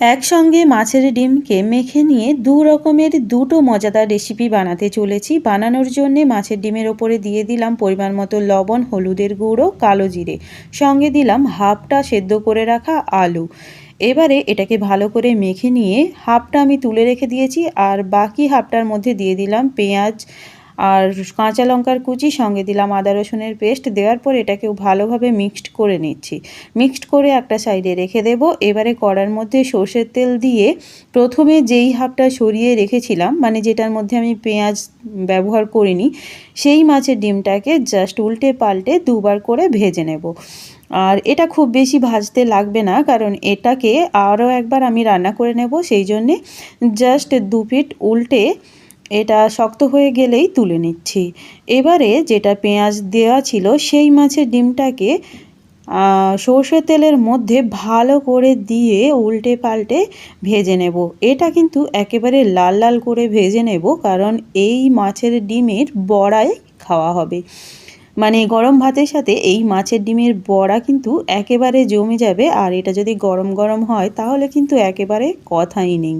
একসঙ্গে মাছের ডিমকে মেখে নিয়ে দু রকমের দুটো মজাদার রেসিপি বানাতে চলেছি। বানানোর জন্যে মাছের ডিমের ওপরে দিয়ে দিলাম পরিমাণ মতো লবণ, হলুদের গুঁড়ো, কালো জিরে। সঙ্গে দিলাম হাফটা সেদ্ধ করে রাখা আলু। এবারে এটাকে ভালো করে মেখে নিয়ে হাফটা আমি তুলে রেখে দিয়েছি আর বাকি হাফটার মধ্যে দিয়ে দিলাম পেঁয়াজ আর কাঁচা লঙ্কার কুচি, সঙ্গে দিলাম আদা রসুনের পেস্ট। দেওয়ার পর এটাকেও ভালোভাবে মিক্সড করে নিচ্ছি। মিক্সড করে একটা সাইডে রেখে দেব। এবারে কড়ার মধ্যে সর্ষের তেল দিয়ে প্রথমে যেই হাফটা সরিয়ে রেখেছিলাম মানে যেটার মধ্যে আমি পেঁয়াজ ব্যবহার করিনি, সেই মাছের ডিমটাকে জাস্ট উল্টে পাল্টে দুবার করে ভেজে নেব। আর এটা খুব বেশি ভাজতে লাগবে না, কারণ এটাকে আরও একবার আমি রান্না করে নেব, সেই জন্যে জাস্ট দু পিঠ উল্টে এটা শক্ত হয়ে গেলেই তুলে নিচ্ছি। এবারে যেটা পেঁয়াজ দেওয়া ছিল সেই মাছের ডিমটাকে সর্ষের তেলের মধ্যে ভালো করে দিয়ে উল্টে পাল্টে ভেজে নেব। এটা কিন্তু একেবারে লাল লাল করে ভেজে নেব, কারণ এই মাছের ডিমের বড়াই খাওয়া হবে। মানে গরম ভাতের সাথে এই মাছের ডিমের বড়া কিন্তু একেবারে জমে যাবে, আর এটা যদি গরম গরম হয় তাহলে কিন্তু একেবারে কথাই নেই।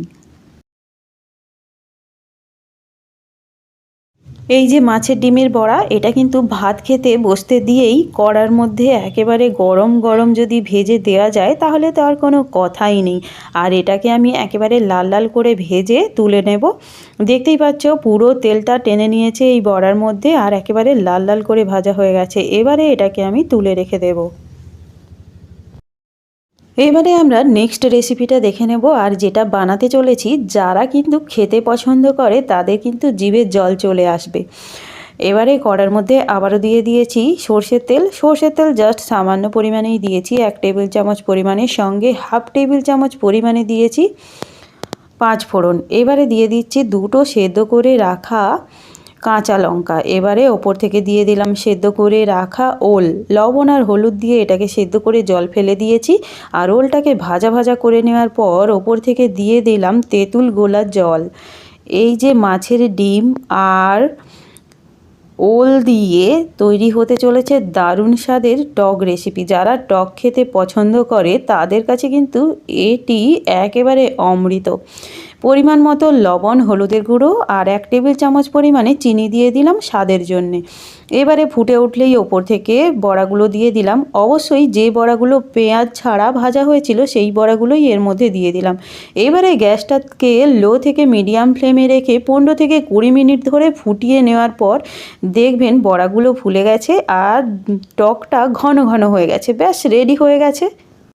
এই যে মাছের ডিমের বড়া, এটা কিন্তু ভাত খেতে বসতে দিয়েই কড়ার মধ্যে একেবারে গরম গরম যদি ভেজে দেওয়া যায়, তাহলে তো আর কোনো কথাই নেই। আর এটাকে আমি একেবারে লাল লাল করে ভেজে তুলে নেব। দেখতেই পাচ্ছ, পুরো তেলটা টেনে নিয়েছে এই বড়ার মধ্যে, আর একেবারে লাল লাল করে ভাজা হয়ে গেছে। এবারে এটাকে আমি তুলে রেখে দেবো। এবারে আমরা নেক্সট রেসিপিটা দেখে নেব। আর যেটা বানাতে চলেছি, যারা কিন্তু খেতে পছন্দ করে, তাদের কিন্তু জিভের জল চলে আসবে। এবারে কড়ার মধ্যে আবারও দিয়ে দিয়েছি সর্ষের তেল। সর্ষের তেল জাস্ট সামান্য পরিমাণেই দিয়েছি। এক টেবিল চামচ পরিমাণের সঙ্গে হাফ টেবিল চামচ পরিমাণে দিয়েছি পাঁচ ফোড়ন। এবারে দিয়ে দিচ্ছি দুটো সেদ্ধ করে রাখা কাঁচা লঙ্কা। এবারে ওপর থেকে দিয়ে দিলাম সেদ্ধ করে রাখা ওল। লবণ আর হলুদ দিয়ে এটাকে সেদ্ধ করে জল ফেলে দিয়েছি। আর ওলটাকে ভাজা ভাজা করে নেওয়ার পর ওপর থেকে দিয়ে দিলাম তেঁতুল গোলার জল। এই যে মাছের ডিম আর ওল দিয়ে তৈরি হতে চলেছে দারুণ স্বাদের টক রেসিপি। যারা টক খেতে পছন্দ করে, তাদের কাছে কিন্তু এটি একেবারে অমৃত। পরিমাণ মতো লবণ, হলুদের গুঁড়ো আর এক টেবিল চামচ পরিমাণে চিনি দিয়ে দিলাম স্বাদের জন্যে। এবারে ফুটে উঠলেই ওপর থেকে বড়াগুলো দিয়ে দিলাম। অবশ্যই যে বড়াগুলো পেঁয়াজ ছাড়া ভাজা হয়েছিল সেই বড়াগুলোই এর মধ্যে দিয়ে দিলাম। এবারে গ্যাসটাকে লো থেকে মিডিয়াম ফ্লেমে রেখে পনেরো থেকে কুড়ি মিনিট ধরে ফুটিয়ে নেওয়ার পর দেখবেন বড়াগুলো ফুলে গেছে আর টকটা ঘন ঘন হয়ে গেছে। ব্যাস, রেডি হয়ে গেছে।